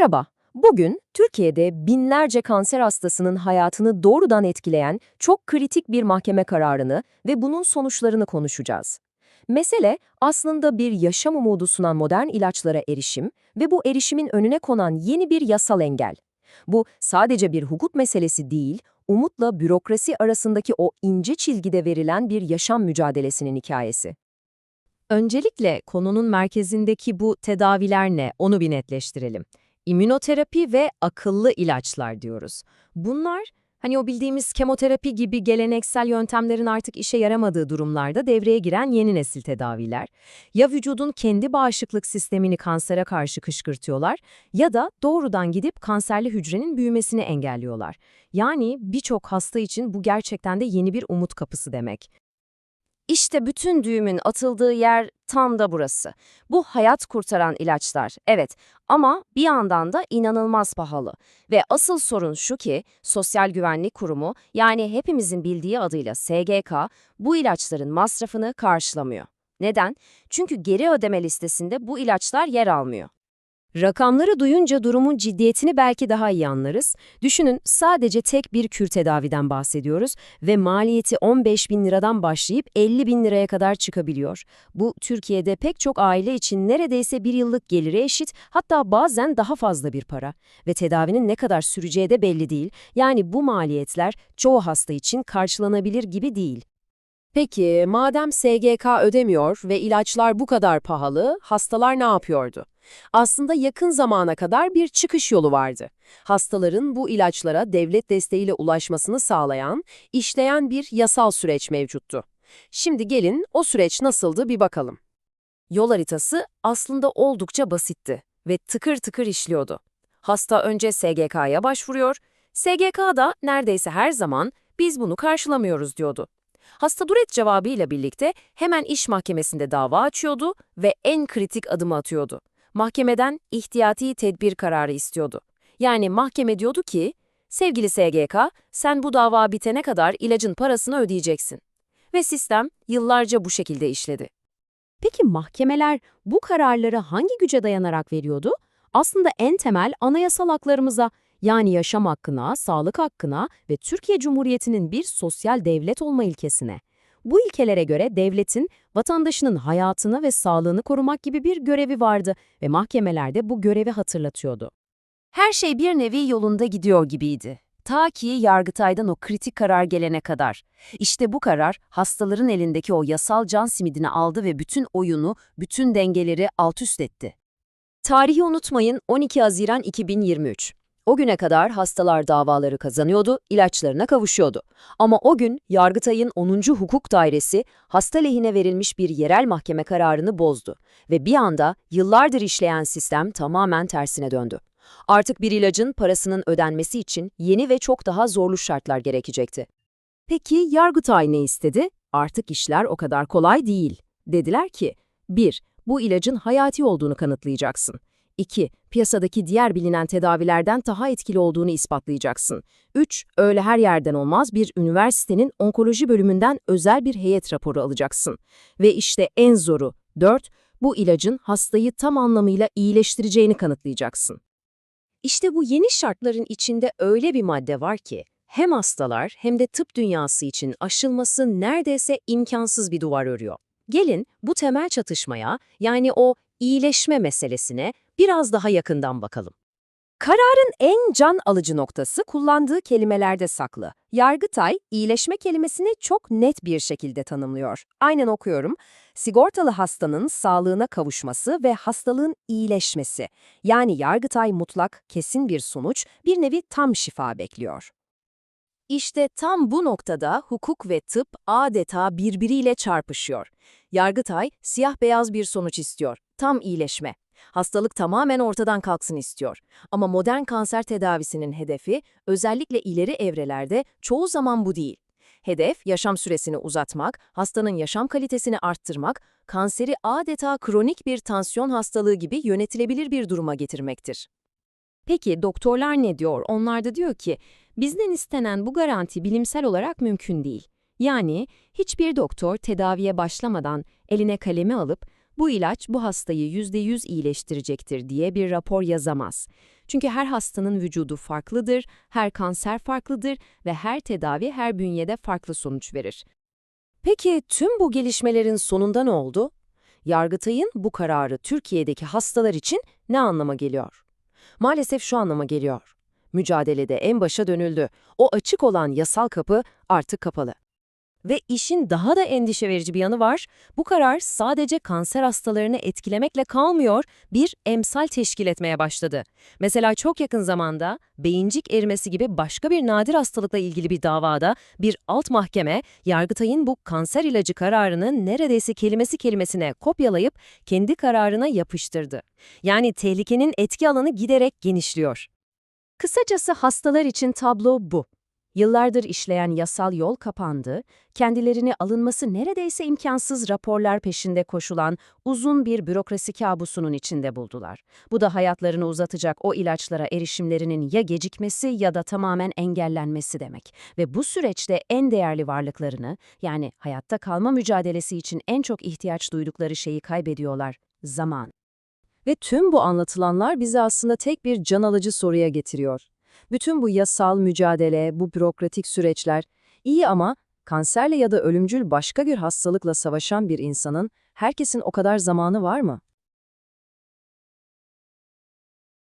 Merhaba. Bugün Türkiye'de binlerce kanser hastasının hayatını doğrudan etkileyen çok kritik bir mahkeme kararını ve bunun sonuçlarını konuşacağız. Mesele aslında bir yaşam umudu sunan modern ilaçlara erişim ve bu erişimin önüne konan yeni bir yasal engel. Bu sadece bir hukuk meselesi değil, umutla bürokrasi arasındaki o ince çizgide verilen bir yaşam mücadelesinin hikayesi. Öncelikle konunun merkezindeki bu tedaviler ne onu bir netleştirelim. İmmünoterapi ve akıllı ilaçlar diyoruz. Bunlar hani o bildiğimiz kemoterapi gibi geleneksel yöntemlerin artık işe yaramadığı durumlarda devreye giren yeni nesil tedaviler. Ya vücudun kendi bağışıklık sistemini kansere karşı kışkırtıyorlar ya da doğrudan gidip kanserli hücrenin büyümesini engelliyorlar. Yani birçok hasta için bu gerçekten de yeni bir umut kapısı demek. İşte bütün düğümün atıldığı yer tam da burası. Bu hayat kurtaran ilaçlar, evet ama bir yandan da inanılmaz pahalı. Ve asıl sorun şu ki, Sosyal Güvenlik Kurumu yani hepimizin bildiği adıyla SGK bu ilaçların masrafını karşılamıyor. Neden? Çünkü geri ödeme listesinde bu ilaçlar yer almıyor. Rakamları duyunca durumun ciddiyetini belki daha iyi anlarız. Düşünün sadece tek bir kür tedaviden bahsediyoruz ve maliyeti 15 bin liradan başlayıp 50 bin liraya kadar çıkabiliyor. Bu Türkiye'de pek çok aile için neredeyse bir yıllık geliri eşit hatta bazen daha fazla bir para. Ve tedavinin ne kadar süreceği de belli değil. Yani bu maliyetler çoğu hasta için karşılanabilir gibi değil. Peki, madem SGK ödemiyor ve ilaçlar bu kadar pahalı, hastalar ne yapıyordu? Aslında yakın zamana kadar bir çıkış yolu vardı. Hastaların bu ilaçlara devlet desteğiyle ulaşmasını sağlayan, işleyen bir yasal süreç mevcuttu. Şimdi gelin o süreç nasıldı bir bakalım. Yol haritası aslında oldukça basitti ve tıkır tıkır işliyordu. Hasta önce SGK'ya başvuruyor, SGK da neredeyse her zaman biz bunu karşılamıyoruz diyordu. Hasta Duret cevabıyla birlikte hemen iş mahkemesinde dava açıyordu ve en kritik adımı atıyordu. Mahkemeden ihtiyati tedbir kararı istiyordu. Yani mahkeme diyordu ki, sevgili SGK, sen bu dava bitene kadar ilacın parasını ödeyeceksin. Ve sistem yıllarca bu şekilde işledi. Peki mahkemeler bu kararları hangi güce dayanarak veriyordu? Aslında en temel anayasal haklarımıza, yani yaşam hakkına, sağlık hakkına ve Türkiye Cumhuriyeti'nin bir sosyal devlet olma ilkesine. Bu ilkelere göre devletin vatandaşının hayatını ve sağlığını korumak gibi bir görevi vardı ve mahkemelerde bu görevi hatırlatıyordu. Her şey bir nevi yolunda gidiyor gibiydi. Ta ki Yargıtay'dan o kritik karar gelene kadar. İşte bu karar hastaların elindeki o yasal can simidini aldı ve bütün oyunu, bütün dengeleri alt üst etti. Tarihi unutmayın 12 Haziran 2023. O güne kadar hastalar davaları kazanıyordu, ilaçlarına kavuşuyordu. Ama o gün Yargıtay'ın 10. Hukuk Dairesi hasta lehine verilmiş bir yerel mahkeme kararını bozdu ve bir anda yıllardır işleyen sistem tamamen tersine döndü. Artık bir ilacın parasının ödenmesi için yeni ve çok daha zorlu şartlar gerekecekti. Peki Yargıtay ne istedi? Artık işler o kadar kolay değil. Dediler ki, 1. Bu ilacın hayati olduğunu kanıtlayacaksın. 2. Piyasadaki diğer bilinen tedavilerden daha etkili olduğunu ispatlayacaksın. 3. Öyle her yerden olmaz bir üniversitenin onkoloji bölümünden özel bir heyet raporu alacaksın. Ve işte en zoru 4. Bu ilacın hastayı tam anlamıyla iyileştireceğini kanıtlayacaksın. İşte bu yeni şartların içinde öyle bir madde var ki, hem hastalar hem de tıp dünyası için aşılması neredeyse imkansız bir duvar örüyor. Gelin bu temel çatışmaya, yani o iyileşme meselesine biraz daha yakından bakalım. Kararın en can alıcı noktası kullandığı kelimelerde saklı. Yargıtay, iyileşme kelimesini çok net bir şekilde tanımlıyor. Aynen okuyorum. Sigortalı hastanın sağlığına kavuşması ve hastalığın iyileşmesi. Yani Yargıtay mutlak, kesin bir sonuç, bir nevi tam şifa bekliyor. İşte tam bu noktada hukuk ve tıp adeta birbiriyle çarpışıyor. Yargıtay, siyah-beyaz bir sonuç istiyor, tam iyileşme. Hastalık tamamen ortadan kalksın istiyor. Ama modern kanser tedavisinin hedefi özellikle ileri evrelerde çoğu zaman bu değil. Hedef yaşam süresini uzatmak, hastanın yaşam kalitesini arttırmak, kanseri adeta kronik bir tansiyon hastalığı gibi yönetilebilir bir duruma getirmektir. Peki doktorlar ne diyor? Onlar da diyor ki, bizden istenen bu garanti bilimsel olarak mümkün değil. Yani hiçbir doktor tedaviye başlamadan eline kalemi alıp bu ilaç bu hastayı %100 iyileştirecektir diye bir rapor yazamaz. Çünkü her hastanın vücudu farklıdır, her kanser farklıdır ve her tedavi her bünyede farklı sonuç verir. Peki tüm bu gelişmelerin sonunda ne oldu? Yargıtay'ın bu kararı Türkiye'deki hastalar için ne anlama geliyor? Maalesef şu anlama geliyor. Mücadelede en başa dönüldü. O açık olan yasal kapı artık kapalı. Ve işin daha da endişe verici bir yanı var. Bu karar sadece kanser hastalarını etkilemekle kalmıyor, bir emsal teşkil etmeye başladı. Mesela çok yakın zamanda beyincik erimesi gibi başka bir nadir hastalıkla ilgili bir davada bir alt mahkeme Yargıtay'ın bu kanser ilacı kararını neredeyse kelimesi kelimesine kopyalayıp kendi kararına yapıştırdı. Yani tehlikenin etki alanı giderek genişliyor. Kısacası hastalar için tablo bu. Yıllardır işleyen yasal yol kapandı, kendilerini alınması neredeyse imkansız raporlar peşinde koşulan uzun bir bürokrasi kabusunun içinde buldular. Bu da hayatlarını uzatacak o ilaçlara erişimlerinin ya gecikmesi ya da tamamen engellenmesi demek. Ve bu süreçte en değerli varlıklarını, yani hayatta kalma mücadelesi için en çok ihtiyaç duydukları şeyi kaybediyorlar, zaman. Ve tüm bu anlatılanlar bizi aslında tek bir can alıcı soruya getiriyor. Bütün bu yasal mücadele, bu bürokratik süreçler iyi ama kanserle ya da ölümcül başka bir hastalıkla savaşan bir insanın herkesin o kadar zamanı var mı?